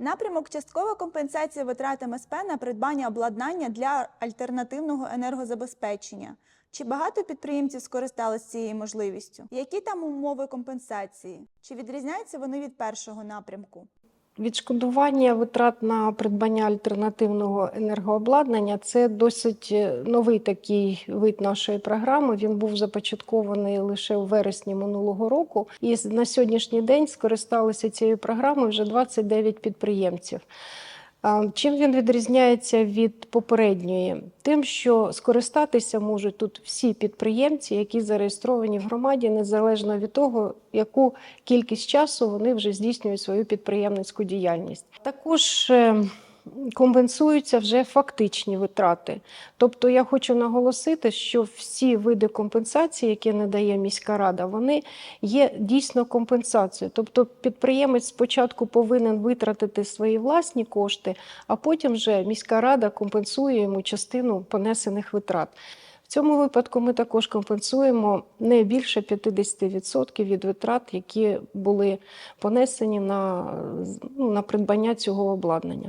Напрямок часткова компенсація витрат МСП на придбання обладнання для альтернативного енергозабезпечення. Чи багато підприємців скористалися цією можливістю? Які там умови компенсації? Чи відрізняються вони від першого напрямку? Відшкодування витрат на придбання альтернативного енергообладнання це досить е, новий такий вид нашої програми. Він був започаткований лише у вересні минулого року. І на сьогоднішній день скористалися цією програмою вже 29 підприємців. Чим він відрізняється від попередньої? Тим, що скористатися можуть тут всі підприємці, які зареєстровані в громаді, незалежно від того, яку кількість часу вони вже здійснюють свою підприємницьку діяльність. Також е, компенсуються вже фактичні витрати. Тобто я хочу наголосити, що всі види компенсації, які надає міська рада, вони є дійсно компенсацією. Тобто підприємець спочатку повинен витратити свої власні кошти, а потім вже міська рада компенсує йому частину понесених витрат. В цьому випадку ми також компенсуємо не більше 50% від витрат, які були понесені на, ну, на придбання цього обладнання.